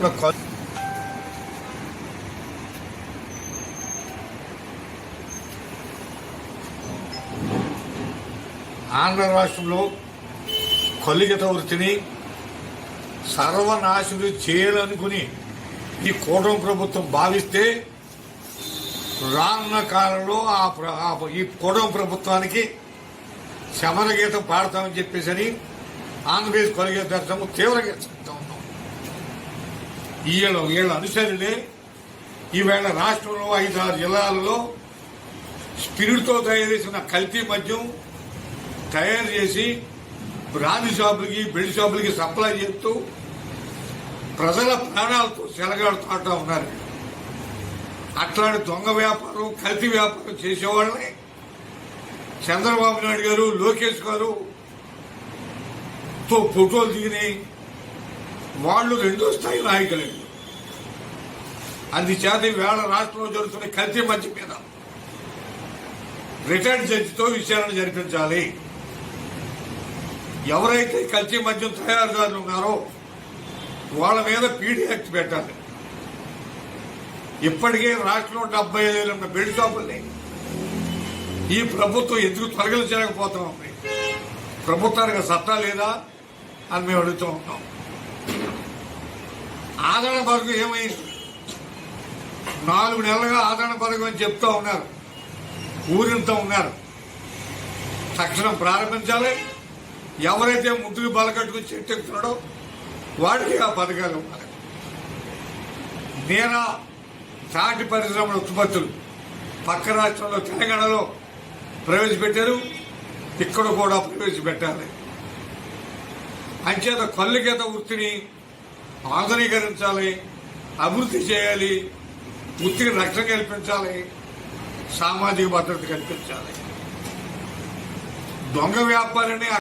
ఇప్పుడు ఆంధ్ర రాష్ట్రంలో కలిగత వృత్తిని సర్వనాశనం చేయాలనుకుని ఈ కూటమి ప్రభుత్వం భావిస్తే రానున్న కాలంలో ఆ ఈ కూటమి ప్రభుత్వానికి శమరగీతం పాడతామని చెప్పేసి అని ఆంధ్రప్రదేశ్ కొలిగే దర్శనము తీవ్రంగా ఈయన వీళ్ళ అనుసరులే ఈవేళ రాష్ట్రంలో ఐదారు జిల్లాలలో స్పిరిట్తో తయారు చేసిన కల్తీ మద్యం తయారు చేసి బ్రాండ్ షాపులకి బెల్ట్ షాపులకి సప్లై చేస్తూ ప్రజల ప్రాణాలతో సెలగాడుతూ ఉన్నారు. అట్లాంటి దొంగ వ్యాపారం కల్తీ వ్యాపారం చేసేవాళ్ళని చంద్రబాబు నాయుడు గారు లోకేష్ గారు తో ఫోటోలు దిగినాయి. వాళ్ళు రెండో స్థాయి నాయకులండి అందుచేత వేళ రాష్ట్రంలో జరుగుతున్న కల్తీ మధ్య మీద రిటైర్డ్ జడ్జితో విచారణ జరిపించాలి. ఎవరైతే కల్తీ మద్యం తయారుదారులు ఉన్నారో వాళ్ళ మీద పీడీ యాక్ట్ పెట్టాలి. ఇప్పటికే రాష్ట్రంలో డెబ్బై ఐదు వేలు ఉన్న బెడ్ షాపుల్ని ఈ ప్రభుత్వం ఎందుకు తొలగించలేకపోతున్నాం? ప్రభుత్వానికి సత్తా లేదా అని మేము అడుగుతూ ఉంటాం ఆదరణ పథకం ఏమైంది? నాలుగు నెలలుగా ఆదరణ పథకం అని చెప్తా ఉన్నారు. ఊరింతా ఉన్నారు. తక్షణం ప్రారంభించాలి. ఎవరైతే ముద్దుకు బలకట్టుకుని చెట్టెక్కుతున్నాడో వాడికి ఆ పథకాలు ఇవ్వాలి. నేనా చాటి పరిశ్రమల ఉత్పత్తులు పక్క రాష్ట్రంలో తెలంగాణలో ప్రవేశపెట్టారు. ఇక్కడ కూడా ప్రవేశపెట్టాలి. అంచేత కళ్ళుగీత వృత్తిని ఆధునీకరించాలి అభివృద్ధి చేయాలి వృత్తికి రక్షణ కల్పించాలి సామాజిక భద్రత కల్పించాలి. దొంగ వ్యాపారాన్ని